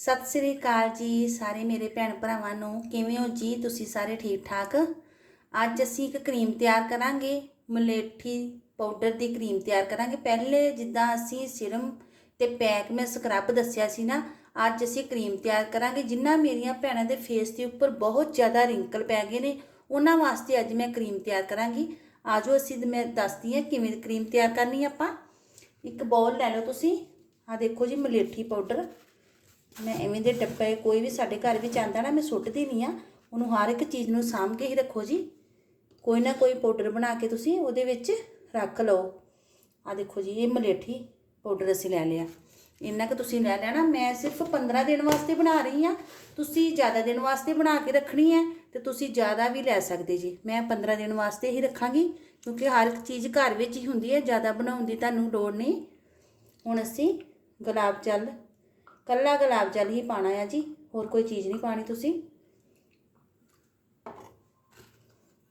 ਸਤਿ ਸ੍ਰੀ ਅਕਾਲ ਜੀ ਸਾਰੇ ਮੇਰੇ ਭੈਣ ਭਰਾਵਾਂ ਨੂੰ। ਕਿਵੇਂ ਹੋ ਜੀ ਤੁਸੀਂ ਸਾਰੇ ਠੀਕ ਠਾਕ? ਅੱਜ ਅਸੀਂ ਇੱਕ ਕਰੀਮ ਤਿਆਰ ਕਰਾਂਗੇ। ਮਲੇਠੀ ਪਾਊਡਰ ਦੀ ਕਰੀਮ ਤਿਆਰ ਕਰਾਂਗੇ। ਪਹਿਲੇ ਜਿੱਦਾਂ ਅਸੀਂ ਸਿਰਮ ਤੇ ਪੈਕ ਮੈਂ ਸਕਰਬ ਦੱਸਿਆ ਸੀ ਨਾ, ਅੱਜ ਅਸੀਂ ਕਰੀਮ ਤਿਆਰ ਕਰਾਂਗੇ। ਜਿਨ੍ਹਾਂ ਮੇਰੀਆਂ ਭੈਣਾਂ ਦੇ ਫੇਸ ਦੇ ਉੱਪਰ ਬਹੁਤ ਜ਼ਿਆਦਾ ਰਿੰਕਲ ਪੈ ਗਏ ਨੇ, ਉਹਨਾਂ ਵਾਸਤੇ ਅੱਜ ਮੈਂ ਕਰੀਮ ਤਿਆਰ ਕਰਾਂਗੀ। ਆਜੋ ਅਸੀਂ ਮੈਂ ਦੱਸਦੀ ਹਾਂ ਕਿਵੇਂ ਕਰੀਮ ਤਿਆਰ ਕਰਨੀ ਆਪਾਂ। ਇੱਕ ਬਾਉਲ ਲੈ ਲਓ ਤੁਸੀਂ। ਆ ਦੇਖੋ ਜੀ ਮਲੇਠੀ ਪਾਊਡਰ। ਮੈਂ ਐਵੇਂ ਦੇ ਡੱਬੇ ਕੋਈ ਵੀ ਸਾਡੇ ਘਰ ਵਿੱਚ ਆਂਦਾ ਨਾ, ਮੈਂ ਸੁੱਟਦੀ ਨਹੀਂ ਆ ਉਹਨੂੰ ਹਰ ਇੱਕ ਚੀਜ਼ ਨੂੰ ਸਾਂਭ ਕੇ ਹੀ ਰੱਖੋ ਜੀ। ਕੋਈ ਨਾ ਕੋਈ ਪਾਊਡਰ ਬਣਾ ਕੇ ਤੁਸੀਂ ਉਹਦੇ ਵਿੱਚ ਰੱਖ ਲਓ। ਆ ਦੇਖੋ ਜੀ, ਇਹ ਮਲੇਠੀ ਪਾਊਡਰ ਅਸੀਂ ਲੈ ਲਿਆ। ਇੰਨਾ ਕਿ ਤੁਸੀਂ ਲੈ ਲੈਣਾ, ਮੈਂ ਸਿਰਫ 15 ਦਿਨ ਵਾਸਤੇ ਬਣਾ ਰਹੀ ਆ ਤੁਸੀਂ ਜ਼ਿਆਦਾ ਦਿਨ ਵਾਸਤੇ ਬਣਾ ਕੇ ਰੱਖਣੀ ਹੈ ਤੇ ਤੁਸੀਂ ਜ਼ਿਆਦਾ ਵੀ ਲੈ ਸਕਦੇ ਜੀ। ਮੈਂ 15 ਦਿਨ ਵਾਸਤੇ ਹੀ ਰੱਖਾਂਗੀ, ਕਿਉਂਕਿ ਹਰ ਇੱਕ ਚੀਜ਼ ਘਰ ਵਿੱਚ ਹੀ ਹੁੰਦੀ ਹੈ, ਜ਼ਿਆਦਾ ਬਣਾਉਣ ਦੀ ਤੁਹਾਨੂੰ ਲੋੜ ਨਹੀਂ। ਹੁਣ ਅਸੀਂ ਗੁਲਾਬ ਜਲ ਕੱਲਾ ਗੁਲਾਬ ਜਲ ਹੀ ਪਾਣਾ ਆ ਜੀ। ਹੋਰ ਕੋਈ ਚੀਜ਼ ਨਹੀਂ ਪਾਣੀ ਤੁਸੀਂ।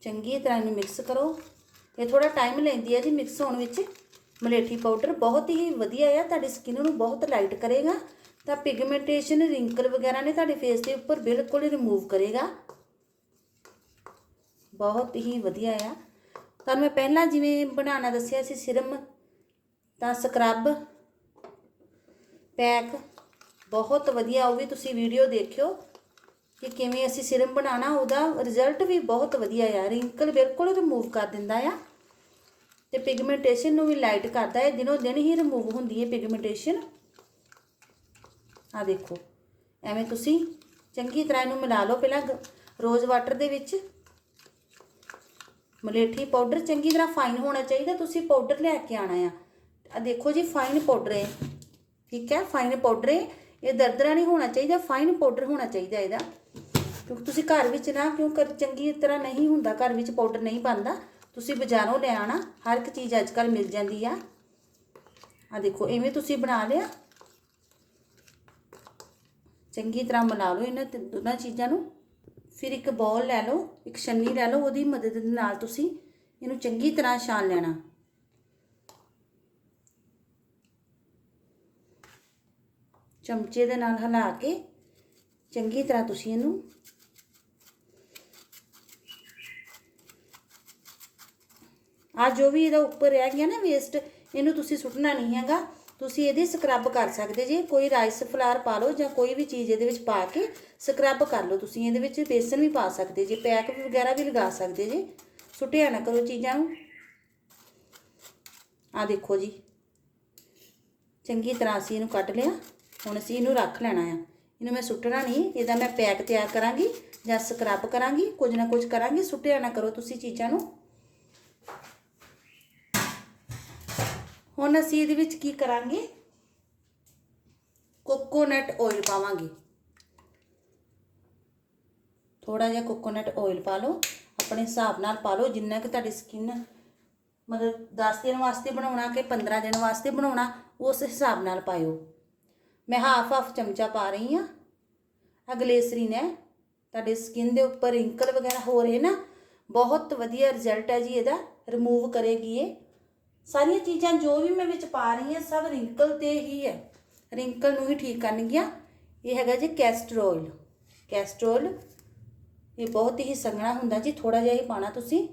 ਚੰਗੀ ਤਰ੍ਹਾਂ ਇਹਨੂੰ ਮਿਕਸ ਕਰੋ। ਇਹ ਥੋੜਾ ਟਾਈਮ ਲੈਂਦੀ ਹੈ ਜੀ ਮਿਕਸ ਹੋਣ ਵਿੱਚ। ਮਲੇਠੀ ਪਾਊਡਰ ਬਹੁਤ ਹੀ ਵਧੀਆ ਆ। ਤੁਹਾਡੀ ਸਕਿਨ ਨੂੰ ਬਹੁਤ ਲਾਈਟ ਕਰੇਗਾ। ਤਾਂ ਪਿਗਮੈਂਟੇਸ਼ਨ ਰਿੰਕਲ ਵਗੈਰਾ ਨੇ ਤੁਹਾਡੇ ਫੇਸ ਦੇ ਉੱਪਰ ਬਿਲਕੁਲ ਰਿਮੂਵ ਕਰੇਗਾ। ਬਹੁਤ ਹੀ ਵਧੀਆ ਆ। ਤੁਹਾਨੂੰ ਮੈਂ ਪਹਿਲਾਂ ਜਿਵੇਂ ਬਣਾਉਣਾ ਦੱਸਿਆ ਸੀ, ਸਿਰਮ, ਤਾਂ ਸਕਰਬ ਪੈਕ ਬਹੁਤ ਵਧੀਆ, ਉਹ ਵੀ ਤੁਸੀਂ ਵੀਡੀਓ ਦੇਖਿਓ ਕਿ ਕਿਵੇਂ ਅਸੀਂ ਸਿਰਮ ਬਣਾਉਣਾ, ਉਹਦਾ ਰਿਜ਼ਲਟ ਵੀ ਬਹੁਤ ਵਧੀਆ ਆ। ਰਿੰਕਲ ਬਿਲਕੁਲ ਰਿਮੂਵ ਕਰ ਦਿੰਦਾ ਆ ਤੇ ਪਿਗਮੈਂਟੇਸ਼ਨ ਨੂੰ ਵੀ ਲਾਈਟ ਕਰਦਾ ਹੈ ਦਿਨੋਂ ਦਿਨ ਹੀ ਰਿਮੂਵ ਹੁੰਦੀ ਹੈ ਪਿਗਮੈਂਟੇਸ਼ਨ ਆ ਦੇਖੋ, ਐਵੇਂ ਤੁਸੀਂ ਚੰਗੀ ਤਰ੍ਹਾਂ ਇਹਨੂੰ ਮਿਲਾ ਲਓ ਪਹਿਲਾਂ ਰੋਜ਼ ਵਾਟਰ ਦੇ ਵਿੱਚ। ਮਲੇਠੀ ਪਾਊਡਰ ਚੰਗੀ ਤਰ੍ਹਾਂ ਫਾਈਨ ਹੋਣਾ ਚਾਹੀਦਾ, ਤੁਸੀਂ ਪਾਊਡਰ ਲੈ ਕੇ ਆਣਾ ਆ। ਆ ਦੇਖੋ ਜੀ ਫਾਈਨ ਪਾਊਡਰ ਹੈ ਠੀਕ ਹੈ ਫਾਈਨ ਪਾਊਡਰ ਹੈ ਇਹ ਦਰਦਰਾ ਨਹੀਂ ਹੋਣਾ ਚਾਹੀਦਾ ਫਾਈਨ ਪਾਊਡਰ ਹੋਣਾ ਚਾਹੀਦਾ ਇਹਦਾ। ਕਿਉਂਕਿ ਤੁਸੀਂ ਘਰ ਵਿੱਚ ਨਾ, ਕਿਉਂ ਕਰ ਚੰਗੀ ਤਰ੍ਹਾਂ ਨਹੀਂ ਹੁੰਦਾ, ਘਰ ਵਿੱਚ ਪਾਊਡਰ ਨਹੀਂ ਬਣਦਾ ਤੁਸੀਂ ਬਾਜ਼ਾਰੋਂ ਲੈ ਆਣਾ ਹਰ ਇੱਕ ਚੀਜ਼ ਅੱਜ ਕੱਲ ਮਿਲ ਜਾਂਦੀ ਆ। ਆ ਦੇਖੋ ਐਵੇਂ ਤੁਸੀਂ ਬਣਾ ਲਿਆ। ਚੰਗੀ ਤਰ੍ਹਾਂ ਬਣਾ ਲਓ ਇਹਨਾਂ ਦੋਨਾਂ ਚੀਜ਼ਾਂ ਨੂੰ। ਫਿਰ ਇੱਕ ਬੌਲ ਲੈ ਲਓ, ਇੱਕ ਛੰਨੀ ਲੈ ਲਓ, ਉਹਦੀ ਮਦਦ ਨਾਲ ਤੁਸੀਂ ਇਹਨੂੰ ਚੰਗੀ ਤਰ੍ਹਾਂ ਛਾਣ ਲੈਣਾ। ਚਮਚੇ ਦੇ ਨਾਲ ਹਿਲਾ ਕੇ ਚੰਗੀ ਤਰ੍ਹਾਂ ਤੁਸੀਂ ਇਹਨੂੰ ਆ ਜੋ ਵੀ ਇਹਦਾ ਉੱਪਰ ਰਹਿ ਗਿਆ ਨਾ ਵੇਸਟ ਇਹਨੂੰ ਤੁਸੀਂ ਸੁੱਟਣਾ ਨਹੀਂ ਹੈਗਾ। ਤੁਸੀਂ ਇਹਦੀ ਸਕਰਬ ਕਰ ਸਕਦੇ ਜੇ। ਕੋਈ ਰਾਈਸ ਫਲਾਰ ਪਾ ਲਓ ਜਾਂ ਕੋਈ ਵੀ ਚੀਜ਼ ਇਹਦੇ ਵਿੱਚ ਪਾ ਕੇ ਸਕਰਬ ਕਰ ਲਓ। ਤੁਸੀਂ ਇਹਦੇ ਵਿੱਚ ਬੇਸਨ ਵੀ ਪਾ ਸਕਦੇ ਜੇ, ਪੈਕ ਵਗੈਰਾ ਵੀ ਲਗਾ ਸਕਦੇ ਜੇ। ਸੁੱਟਿਆ ਨਾ ਕਰੋ ਚੀਜ਼ਾਂ ਨੂੰ। ਆ ਦੇਖੋ ਜੀ। ਚੰਗੀ ਤਰ੍ਹਾਂ ਅਸੀਂ ਇਹਨੂੰ ਕੱਢ ਲਿਆ। ਹੁਣ ਅਸੀਂ ਇਹਨੂੰ ਰੱਖ ਲੈਣਾ ਆ। ਇਹਨੂੰ ਮੈਂ ਸੁੱਟਣਾ ਨਹੀਂ, ਇਹਦਾ ਮੈਂ ਪੈਕ ਤਿਆਰ ਕਰਾਂਗੀ ਜਾਂ ਸਕਰਬ ਕਰਾਂਗੀ, ਕੁਝ ਨਾ ਕੁਝ ਕਰਾਂਗੀ, ਸੁੱਟਿਆ ਨਾ ਕਰੋ ਤੁਸੀਂ ਚੀਜ਼ਾਂ ਨੂੰ। ਹੁਣ ਅਸੀਂ ਇਹਦੇ ਵਿੱਚ ਕੀ ਕਰਾਂਗੇ? ਕੋਕੋਨਟ ਆਇਲ ਪਾਵਾਂਗੇ। ਥੋੜਾ ਜਿਹਾ ਕੋਕੋਨਟ ਆਇਲ ਪਾ ਲਓ, ਆਪਣੇ ਹਿਸਾਬ ਨਾਲ ਪਾ ਲਓ, ਜਿੰਨਾ ਕਿ ਤੁਹਾਡੀ ਸਕਿਨ ਮਤਲਬ 10 ਦਿਨ ਵਾਸਤੇ ਬਣਾਉਣਾ ਕਿ 15 ਦਿਨ ਵਾਸਤੇ ਬਣਾਉਣਾ, ਉਸ ਹਿਸਾਬ ਨਾਲ ਪਾਇਓ। ਮੈਂ ਹਾਫ ਹਾਫ ਚਮਚਾ ਪਾ ਰਹੀ ਆ ਆ ਗਲੇਸਰੀਨ ਹੈ। ਤੁਹਾਡੇ ਸਕਿਨ ਦੇ ਉੱਪਰ ਰਿੰਕਲ ਵਗੈਰਾ ਹੋ ਰਹੇ ਨਾ, ਬਹੁਤ ਵਧੀਆ ਰਿਜ਼ਲਟ ਹੈ ਜੀ ਇਹਦਾ। ਰਿਮੂਵ ਕਰੇਗੀ ਇਹ। ਸਾਰੀਆਂ ਚੀਜ਼ਾਂ ਜੋ ਵੀ ਮੈਂ ਵਿੱਚ ਪਾ ਰਹੀ ਹਾਂ, ਸਭ ਰਿੰਕਲ ਤੇ ਹੀ ਹੈ। ਰਿੰਕਲ ਨੂੰ ਹੀ ਠੀਕ ਕਰਨਗੀਆਂ। ਇਹ ਹੈਗਾ ਜੀ ਕੈਸਟਰੋਲ ਕੈਸਟਰੋਲ ਇਹ ਬਹੁਤ ਹੀ ਸੰਘਣਾ ਹੁੰਦਾ ਜੀ ਥੋੜਾ ਜਿਹਾ ਹੀ ਪਾਣਾ ਤੁਸੀਂ।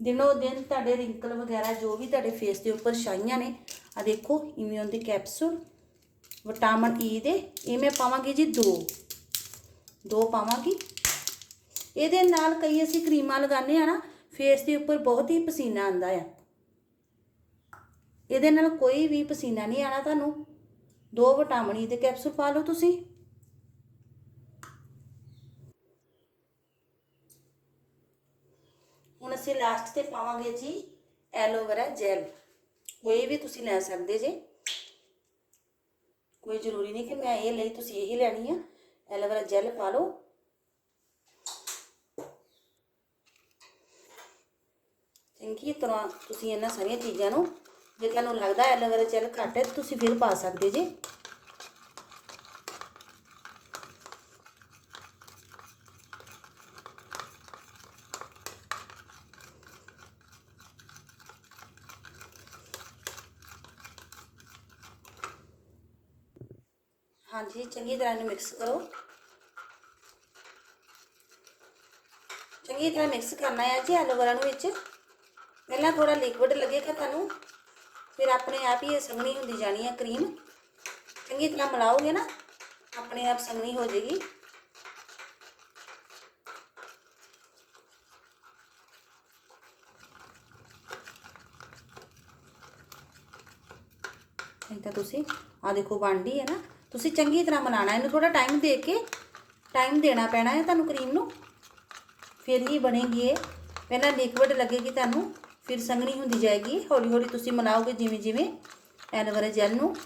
ਦਿਨੋ ਦਿਨ ਤੁਹਾਡੇ ਰਿੰਕਲ ਵਗੈਰਾ ਜੋ ਵੀ ਤੁਹਾਡੇ ਫੇਸ ਦੇ ਉੱਪਰ ਛਾਈਆਂ ਨੇ ਆ ਦੇਖੋ ਇਮਿਊਨ ਦੇ ਕੈਪਸੂਲ ਵਿਟਾਮਿਨ ਈ ਦੇ, ਇਹ ਮੈਂ ਪਾਵਾਂਗੀ ਜੀ ਦੋ। ਦੋ ਪਾਵਾਂਗੀ। ਇਹਦੇ ਨਾਲ ਕਈ ਅਸੀਂ ਕਰੀਮਾਂ ਲਗਾਉਂਦੇ ਆ ਨਾ ਫੇਸ ਦੇ ਉੱਪਰ ਬਹੁਤ ਹੀ ਪਸੀਨਾ ਆਉਂਦਾ ਆ। ਇਹਦੇ ਨਾਲ ਕੋਈ ਵੀ ਪਸੀਨਾ ਨਹੀਂ ਆਣਾ ਤੁਹਾਨੂੰ। ਦੋ ਵਿਟਾਮਿਨ ਈ e ਦੇ ਕੈਪਸੂਲ ਪਾ ਲਓ ਤੁਸੀਂ। ਅਸੀਂ ਲਾਸਟ ਤੇ ਪਾਵਾਂਗੇ ਜੀ ਐਲੋਵੇਰਾ ਜੈਲ ਕੋਈ ਵੀ ਤੁਸੀਂ ਲੈ ਸਕਦੇ ਜੇ। ਕੋਈ ਜ਼ਰੂਰੀ ਨਹੀਂ ਕਿ ਮੈਂ ਇਹ ਲਈ, ਤੁਸੀਂ ਇਹੀ ਲੈਣੀ ਆ। ਐਲੋਵੇਰਾ ਜੈਲ ਪਾ ਲਓ। ਚੰਗੀ ਤਰ੍ਹਾਂ ਤੁਸੀਂ ਇਹਨਾਂ ਸਾਰੀਆਂ ਚੀਜ਼ਾਂ ਨੂੰ, ਜੇ ਤੁਹਾਨੂੰ ਲੱਗਦਾ ਐਲੋਵੇਰਾ ਜੈਲ ਘੱਟ ਹੈ, ਤੁਸੀਂ ਫਿਰ ਪਾ ਸਕਦੇ ਜੇ। ਹਾਂਜੀ ਚੰਗੀ ਤਰ੍ਹਾਂ ਇਹਨੂੰ ਮਿਕਸ ਕਰੋ ਚੰਗੀ ਤਰ੍ਹਾਂ ਮਿਕਸ ਕਰਨਾ ਹੈ ਜੀ ਐਲੋਵੇਰਾ ਨੂੰ ਵਿੱਚ ਪਹਿਲਾਂ ਥੋੜਾ ਲਿਕਵਿਡ ਲੱਗੇਗਾ ਤੁਹਾਨੂੰ ਫਿਰ ਆਪਣੇ ਆਪ ਹੀ ਇਹ ਸੰਘਣੀ ਹੁੰਦੀ ਜਾਣੀ ਹੈ ਕਰੀਮ ਚੰਗੀ ਤਰ੍ਹਾਂ ਮਿਲਾਓਗੇ ਨਾ ਆਪਣੇ ਆਪ ਸੰਘਣੀ ਹੋ ਜਾਏਗੀ ਨਹੀਂ ਤਾਂ ਤੁਸੀਂ ਆ ਦੇਖੋ ਬਣਦੀ ਹੈ ਨਾ ਤੁਸੀਂ ਚੰਗੀ ਤਰ੍ਹਾਂ ਮਿਲਾਣਾ ਇਹਨੂੰ ਥੋੜਾ ਟਾਈਮ ਦੇ ਕੇ ਟਾਈਮ ਦੇਣਾ ਪੈਣਾ ਹੈ ਤੁਹਾਨੂੰ ਕਰੀਮ ਨੂੰ। ਫਿਰ ਹੀ ਬਣੇਗੀ ਇਹ। ਪਹਿਲਾਂ ਲਿਕਵਿਡ ਲੱਗੇਗੀ ਤੁਹਾਨੂੰ, ਫਿਰ ਸੰਘਣੀ ਹੁੰਦੀ ਜਾਏਗੀ। ਹੌਲੀ ਹੌਲੀ ਤੁਸੀਂ ਮਿਲਾਓਗੇ ਜਿਵੇਂ ਜਿਵੇਂ ਐਲੋਵੇਰਾ ਜੈਲ ਨੂੰ।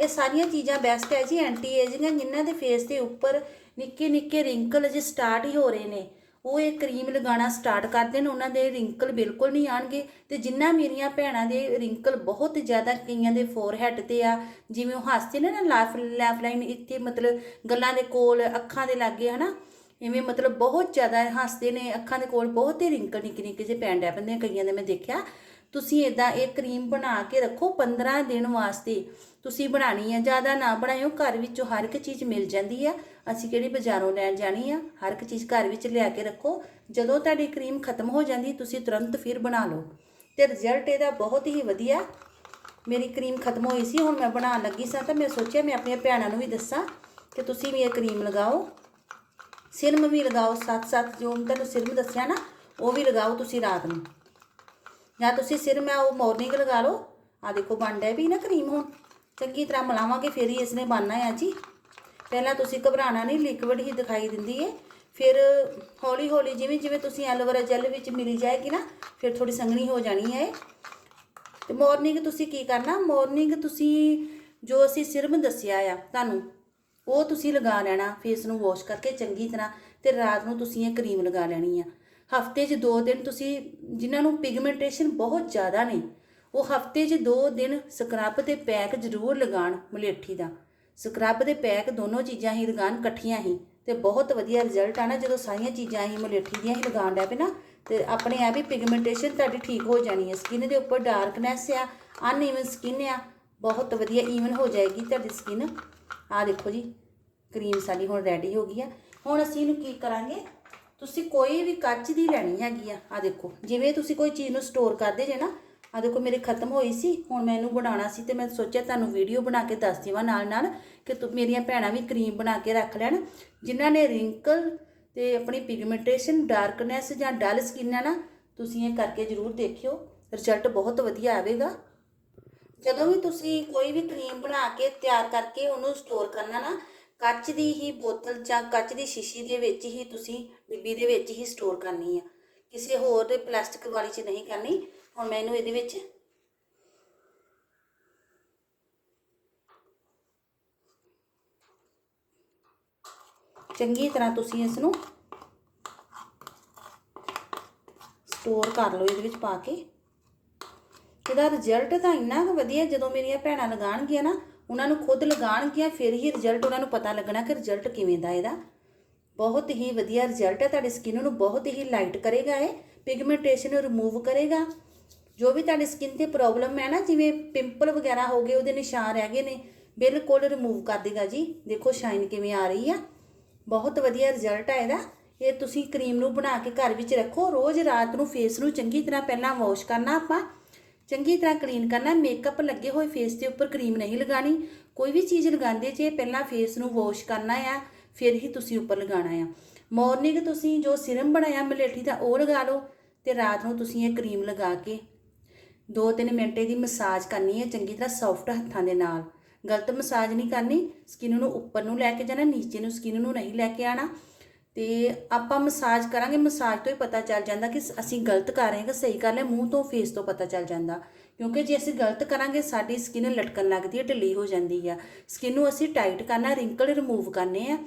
ਇਹ ਸਾਰੀਆਂ ਚੀਜ਼ਾਂ ਬੈਸਟ ਹੈ ਜੀ ਐਂਟੀ ਏਜਿੰਗ ਹੈ। ਜਿਨ੍ਹਾਂ ਦੇ ਫੇਸ ਦੇ ਉੱਪਰ ਨਿੱਕੇ ਨਿੱਕੇ ਰਿੰਕਲ ਜੇ ਸਟਾਰਟ ਹੀ ਹੋ ਰਹੇ ਨੇ ਉਹ ਇਹ ਕਰੀਮ ਲਗਾਉਣਾ ਸਟਾਰਟ ਕਰਦੇ ਨੇ ਉਹਨਾਂ ਦੇ ਰਿੰਕਲ ਬਿਲਕੁਲ ਨਹੀਂ ਆਣਗੇ ਤੇ ਜਿੰਨਾ ਮੇਰੀਆਂ ਭੈਣਾਂ ਦੇ ਰਿੰਕਲ ਬਹੁਤ ਜ਼ਿਆਦਾ ਕਈਆਂ ਦੇ ਫੋਰਹੈਡ ਤੇ ਆ, ਜਿਵੇਂ ਉਹ ਹੱਸਦੇ ਨੇ ਨਾ ਲਾਫ ਲੈਫ ਲਾਈਨ ਇੱਥੇ ਮਤਲਬ ਗੱਲਾਂ ਦੇ ਕੋਲ ਅੱਖਾਂ ਦੇ ਲਾਗੇ, ਹਨਾ? ਇਵੇਂ ਮਤਲਬ ਬਹੁਤ ਜ਼ਿਆਦਾ ਹੱਸਦੇ ਨੇ, ਅੱਖਾਂ ਦੇ ਕੋਲ ਬਹੁਤ ਹੀ ਰਿੰਕਲ ਨਿੱਕੇ ਨਿੱਕੇ ਜਿਹੇ ਪੈਣ ਡੈ ਪੈਂਦੇ ਕਈਆਂ ਦੇ, ਮੈਂ ਦੇਖਿਆ। ਤੁਸੀਂ ਇਦਾਂ ਇਹ ਕਰੀਮ ਬਣਾ ਕੇ ਰੱਖੋ 15 ਦਿਨ ਵਾਸਤੇ। ਤੁਸੀਂ ਬਣਾਣੀ ਹੈ ਜ਼ਿਆਦਾ ਨਾ ਬਣਾਇਓ, ਘਰ ਵਿੱਚੋਂ ਹਰ ਇੱਕ ਚੀਜ਼ ਮਿਲ ਜਾਂਦੀ ਆ। ਅਸੀਂ ਕਿਹੜੀ ਬਾਜ਼ਾਰੋਂ ਲੈਣ ਜਾਣੀ ਆ? ਹਰ ਇੱਕ ਚੀਜ਼ ਘਰ ਵਿੱਚ ਲਿਆ ਕੇ ਰੱਖੋ। ਜਦੋਂ ਤੁਹਾਡੀ ਕਰੀਮ ਖਤਮ ਹੋ ਜਾਂਦੀ, ਤੁਸੀਂ ਤੁਰੰਤ ਫਿਰ ਬਣਾ ਲਓ। ਤੇ ਰਿਜ਼ਲਟ ਇਹਦਾ ਬਹੁਤ ਹੀ ਵਧੀਆ। ਮੇਰੀ ਕਰੀਮ ਖਤਮ ਹੋਈ ਸੀ, ਹੁਣ ਮੈਂ ਬਣਾਉਣ ਲੱਗੀ ਸਾਂ ਤਾਂ ਮੈਂ ਸੋਚਿਆ ਮੈਂ ਆਪਣੀਆਂ ਭੈਣਾਂ ਨੂੰ ਵੀ ਦੱਸਾਂ ਕਿ ਤੁਸੀਂ ਵੀ ਇਹ ਕਰੀਮ ਲਗਾਓ। ਸਿਰਮ ਵੀ ਲਗਾਓ ਸੱਤ ਸੱਤ ਜੋ ਮੈਂ ਤੁਹਾਨੂੰ ਸਿਰਮ ਦੱਸਿਆ ਨਾ, ਉਹ ਵੀ ਲਗਾਓ ਤੁਸੀਂ ਰਾਤ ਨੂੰ। ਜਾਂ ਤੁਸੀਂ ਸਿਰਮ ਹੈ ਉਹ ਮੋਰਨਿੰਗ ਲਗਾ ਲਓ। ਆ ਦੇਖੋ, ਬਣ ਡਿਆ ਵੀ ਨਾ ਕਰੀਮ ਹੁਣ। ਚੰਗੀ ਤਰ੍ਹਾਂ ਮਿਲਾਵਾਂਗੇ, ਫਿਰ ਹੀ ਇਸਨੇ ਬਣਨਾ ਹੈ ਜੀ ਪਹਿਲਾਂ ਤੁਸੀਂ ਘਬਰਾਣਾ ਨਹੀਂ ਲਿਕਵਿਡ ਹੀ ਦਿਖਾਈ ਦਿੰਦੀ ਹੈ। ਫਿਰ ਹੌਲੀ ਹੌਲੀ ਜਿਵੇਂ ਜਿਵੇਂ ਤੁਸੀਂ ਐਲੋਵੇਰਾ ਜੈਲ ਵਿੱਚ ਮਿਲੀ ਜਾਏਗੀ ਨਾ, ਫਿਰ ਥੋੜੀ ਸੰਘਣੀ ਹੋ ਜਾਣੀ ਹੈ ਇਹ। ਤੇ ਮਾਰਨਿੰਗ ਤੁਸੀਂ ਕੀ ਕਰਨਾ? ਮਾਰਨਿੰਗ ਤੁਸੀਂ ਜੋ ਅਸੀਂ ਸਿਰਮ ਦੱਸਿਆ ਆ ਤੁਹਾਨੂੰ, ਉਹ ਤੁਸੀਂ ਲਗਾ ਲੈਣਾ ਫੇਸ ਨੂੰ ਵਾਸ਼ ਕਰਕੇ ਚੰਗੀ ਤਰ੍ਹਾਂ। ਤੇ ਰਾਤ ਨੂੰ ਤੁਸੀਂ ਇਹ ਕਰੀਮ ਲਗਾ ਲੈਣੀ ਆ। ਹਫ਼ਤੇ 'ਚ ਦੋ ਦਿਨ ਤੁਸੀਂ, ਜਿਨ੍ਹਾਂ ਨੂੰ ਪਿਗਮੈਂਟੇਸ਼ਨ ਬਹੁਤ ਜ਼ਿਆਦਾ ਨੇ, ਉਹ ਹਫ਼ਤੇ 'ਚ ਦੋ ਦਿਨ ਸਕਰਬ ਤੇ ਪੈਕ ਜ਼ਰੂਰ ਲਗਾਣ ਮਲੇਠੀ ਦਾ। ਸਕਰਬ ਦੇ ਪੈਕ ਦੋਨੋਂ ਚੀਜ਼ਾਂ ਹੀ ਲਗਾਣ ਇਕੱਠੀਆਂ ਹੀ, ਤੇ ਬਹੁਤ ਵਧੀਆ ਰਿਜ਼ਲਟ ਆਣਾ ਜਦੋਂ ਸਾਰੀਆਂ ਚੀਜ਼ਾਂ ਹੀ ਮਲੇਠੀ ਦੀਆਂ ਹੀ ਲਗਾਉਣ ਲੱਗ ਪਏ ਨਾ, ਤੇ ਆਪਣੇ ਆਪ ਹੀ ਪਿਗਮੈਂਟੇਸ਼ਨ ਤੁਹਾਡੀ ਠੀਕ ਹੋ ਜਾਣੀ ਹੈ। ਸਕਿਨ ਦੇ ਉੱਪਰ ਡਾਰਕਨੈਸ ਆ ਅਨਈਵਨ ਸਕਿਨ ਆ, ਬਹੁਤ ਵਧੀਆ ਈਵਨ ਹੋ ਜਾਏਗੀ ਤੁਹਾਡੀ ਸਕਿਨ ਆ ਦੇਖੋ ਜੀ ਕਰੀਮ ਸਾਡੀ ਹੁਣ ਰੈਡੀ ਹੋ ਗਈ ਆ। ਹੁਣ ਅਸੀਂ ਇਹਨੂੰ ਕੀ ਕਰਾਂਗੇ? ਤੁਸੀਂ ਕੋਈ ਵੀ ਕੱਚ ਦੀ ਲੈਣੀ ਹੈਗੀ ਆ ਆ ਦੇਖੋ, ਜਿਵੇਂ ਤੁਸੀਂ ਕੋਈ ਚੀਜ਼ ਨੂੰ ਸਟੋਰ ਕਰਦੇ ਜੇ ਨਾ ਆ ਦੇਖੋ ਮੇਰੇ ਖਤਮ ਹੋਈ ਸੀ, ਹੁਣ ਮੈਂ ਇਹਨੂੰ ਬਣਾਉਣਾ ਸੀ ਤੇ ਮੈਂ ਸੋਚਿਆ ਤੁਹਾਨੂੰ ਵੀਡੀਓ ਬਣਾ ਕੇ ਦੱਸ ਦੇਵਾਂ ਨਾਲ ਨਾਲ ਕਿ ਤੂੰ, ਮੇਰੀਆਂ ਭੈਣਾਂ ਵੀ ਕਰੀਮ ਬਣਾ ਕੇ ਰੱਖ ਲੈਣ, ਜਿਨ੍ਹਾਂ ਨੇ ਰਿੰਕਲ ਤੇ ਆਪਣੀ ਪਿਗਮੈਂਟੇਸ਼ਨ ਡਾਰਕਨੈਸ ਜਾਂ ਡਲ ਸਕਿਨ ਹੈ ਨਾ, ਤੁਸੀਂ ਇਹ ਕਰਕੇ ਜ਼ਰੂਰ ਦੇਖਿਓ ਰਿਜ਼ਲਟ ਬਹੁਤ ਵਧੀਆ ਆਵੇਗਾ। ਜਦੋਂ ਵੀ ਤੁਸੀਂ ਕੋਈ ਵੀ ਕਰੀਮ ਬਣਾ ਕੇ ਤਿਆਰ ਕਰਕੇ ਉਹਨੂੰ ਸਟੋਰ ਕਰਨਾ ਨਾ ਕੱਚ ਦੀ ਹੀ ਬੋਤਲ ਜਾਂ ਕੱਚ ਦੀ ਸ਼ੀਸ਼ੀ ਦੇ ਵਿੱਚ ਹੀ ਤੁਸੀਂ ਡਿੱਬੀ ਦੇ ਵਿੱਚ ਹੀ ਸਟੋਰ ਕਰਨੀ ਆ। ਕਿਸੇ ਹੋਰ ਦੇ ਪਲਾਸਟਿਕ ਵਾਲੀ 'ਚ ਨਹੀਂ ਕਰਨੀ। ਹੁਣ ਮੈਂ ਇਹਨੂੰ ਇਹਦੇ ਵਿੱਚ ਚੰਗੀ ਤਰ੍ਹਾਂ ਤੁਸੀਂ ਇਸ ਨੂੰ ਸਟੋਰ ਕਰ ਲਓ ਇਹਦੇ ਵਿੱਚ ਪਾ ਕੇ। ਇਹਦਾ ਰਿਜ਼ਲਟ ਤਾਂ ਇੰਨਾ ਕੁ ਵਧੀਆ ਜਦੋਂ ਮੇਰੀਆਂ ਭੈਣਾਂ ਲਗਾਉਣਗੀਆਂ ਨਾ ਉਹਨਾਂ ਨੂੰ ਖੁਦ ਲਗਾਉਣਗੀਆਂ, ਫਿਰ ਹੀ ਰਿਜ਼ਲਟ ਉਹਨਾਂ ਨੂੰ ਪਤਾ ਲੱਗਣਾ ਕਿ ਰਿਜ਼ਲਟ ਕਿਵੇਂ ਦਾ ਇਹਦਾ। ਬਹੁਤ ਹੀ ਵਧੀਆ ਰਿਜ਼ਲਟ ਹੈ, ਤੁਹਾਡੀ ਸਕਿਨ ਨੂੰ ਬਹੁਤ ਹੀ ਲਾਈਟ ਕਰੇਗਾ ਇਹ ਪਿਗਮੈਂਟੇਸ਼ਨ ਰਿਮੂਵ ਕਰੇਗਾ। ਜੋ ਵੀ ਤੁਹਾਡੀ ਸਕਿਨ ਤੇ ਪ੍ਰੋਬਲਮ ਹੈ ਨਾ, ਜਿਵੇਂ ਪਿੰਪਲ ਵਗੈਰਾ ਹੋ ਗਏ, ਉਹਦੇ ਨਿਸ਼ਾਨ ਰਹਿ ਗਏ ਨੇ, ਬਿਲਕੁਲ ਰਿਮੂਵ ਕਰ ਦੇਗਾ ਜੀ। ਦੇਖੋ ਸ਼ਾਈਨ ਕਿਵੇਂ ਆ ਰਹੀ ਆ। ਬਹੁਤ ਵਧੀਆ ਰਿਜ਼ਲਟ ਆ ਇਹਦਾ। ਇਹ ਤੁਸੀਂ ਕਰੀਮ ਨੂੰ ਬਣਾ ਕੇ ਘਰ ਵਿੱਚ ਰੱਖੋ। ਰੋਜ਼ ਰਾਤ ਨੂੰ ਫੇਸ ਨੂੰ ਚੰਗੀ ਤਰ੍ਹਾਂ ਪਹਿਲਾਂ ਵਾਸ਼ ਕਰਨਾ ਆਪਾਂ। ਚੰਗੀ ਤਰ੍ਹਾਂ ਕਲੀਨ ਕਰਨਾ ਮੇਕਅਪ ਲੱਗੇ ਹੋਏ ਫੇਸ ਦੇ ਉੱਪਰ ਕਰੀਮ ਨਹੀਂ ਲਗਾਣੀ ਕੋਈ ਵੀ ਚੀਜ਼ ਲਗਾਉਂਦੇ ਜੇ, ਪਹਿਲਾਂ ਫੇਸ ਨੂੰ ਵਾਸ਼ ਕਰਨਾ ਆ, ਫਿਰ ਹੀ ਤੁਸੀਂ ਉੱਪਰ ਲਗਾਉਣਾ ਆ। ਮਾਰਨਿੰਗ ਤੁਸੀਂ ਜੋ ਸਿਰਮ ਬਣਾਇਆ ਮਲੇਠੀ ਦਾ, ਉਹ ਲਗਾ ਲਓ ਤੇ ਰਾਤ ਨੂੰ ਤੁਸੀਂ ਇਹ ਕਰੀਮ ਲਗਾ ਕੇ 2-3 ਮਿੰਟ ਦੀ ਮਸਾਜ ਕਰਨੀ ਹੈ ਚੰਗੀ ਤਰ੍ਹਾਂ ਸੌਫਟ ਹੱਥਾਂ ਦੇ ਨਾਲ। ਗਲਤ ਮਸਾਜ ਨਹੀਂ ਕਰਨੀ ਸਕਿਨ ਨੂੰ ਉੱਪਰ ਨੂੰ ਲੈ ਕੇ ਜਾਣਾ, ਨੀਚੇ ਨੂੰ ਸਕਿਨ ਨੂੰ ਨਹੀਂ ਲੈ ਕੇ ਆਣਾ ਤੇ ਆਪਾਂ ਮਸਾਜ ਕਰਾਂਗੇ ਮਸਾਜ ਤੋਂ ਹੀ ਪਤਾ ਚੱਲ ਜਾਂਦਾ ਕਿ ਅਸੀਂ ਗਲਤ ਕਰ ਰਹੇ ਹਾਂ ਕਿ ਸਹੀ ਕਰ ਰਹੇ ਮੂੰਹ ਤੋਂ ਫੇਸ ਤੋਂ ਪਤਾ ਚੱਲ ਜਾਂਦਾ। ਕਿਉਂਕਿ ਜੇ ਅਸੀਂ ਗਲਤ ਕਰਾਂਗੇ, ਸਾਡੀ ਸਕਿਨ ਲਟਕਣ ਲੱਗਦੀ ਹੈ, ਢਿੱਲੀ ਹੋ ਜਾਂਦੀ ਆ। ਸਕਿਨ ਨੂੰ ਅਸੀਂ ਟਾਈਟ ਕਰਨਾ ਰਿੰਕਲ ਰਿਮੂਵ ਕਰਨੇ ਆ।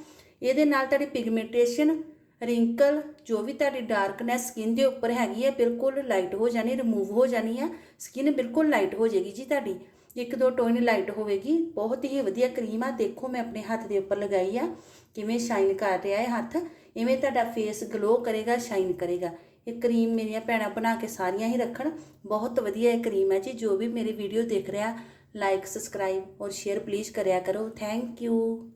ਇਹਦੇ ਨਾਲ ਤੁਹਾਡੀ ਪਿਗਮੈਂਟੇਸ਼ਨ ਰਿੰਕਲ ਜੋ ਵੀ ਤੁਹਾਡੀ ਡਾਰਕਨੈਸ ਸਕਿਨ ਦੇ ਉੱਪਰ ਹੈਗੀ ਹੈ ਬਿਲਕੁਲ ਲਾਈਟ ਹੋ ਜਾਣੀ ਰਿਮੂਵ ਹੋ ਜਾਣੀ ਆ। ਸਕਿਨ ਬਿਲਕੁਲ ਲਾਈਟ ਹੋ ਜਾਏਗੀ ਜੀ ਤੁਹਾਡੀ। ਇੱਕ ਦੋ ਟੋਨ ਲਾਈਟ ਹੋਵੇਗੀ। ਬਹੁਤ ਹੀ ਵਧੀਆ ਕਰੀਮ ਆ। ਦੇਖੋ, ਮੈਂ ਆਪਣੇ ਹੱਥ ਦੇ ਉੱਪਰ ਲਗਾਈ ਆ। ਕਿਵੇਂ ਸ਼ਾਈਨ ਕਰ ਰਿਹਾ ਹੈ ਹੱਥ। ਇਵੇਂ ਤੁਹਾਡਾ ਫੇਸ ਗਲੋ ਕਰੇਗਾ, ਸ਼ਾਈਨ ਕਰੇਗਾ। ਇਹ ਕਰੀਮ ਮੇਰੀਆਂ ਭੈਣਾਂ ਬਣਾ ਕੇ ਸਾਰੀਆਂ ਹੀ ਰੱਖਣ। ਬਹੁਤ ਵਧੀਆ ਇਹ ਕਰੀਮ ਹੈ ਜੀ। ਜੋ ਵੀ ਮੇਰੀ ਵੀਡੀਓ ਦੇਖ ਰਿਹਾ ਲਾਈਕ ਸਬਸਕ੍ਰਾਈਬ ਔਰ ਸ਼ੇਅਰ ਪਲੀਜ਼ ਕਰਿਆ ਕਰੋ। Thank you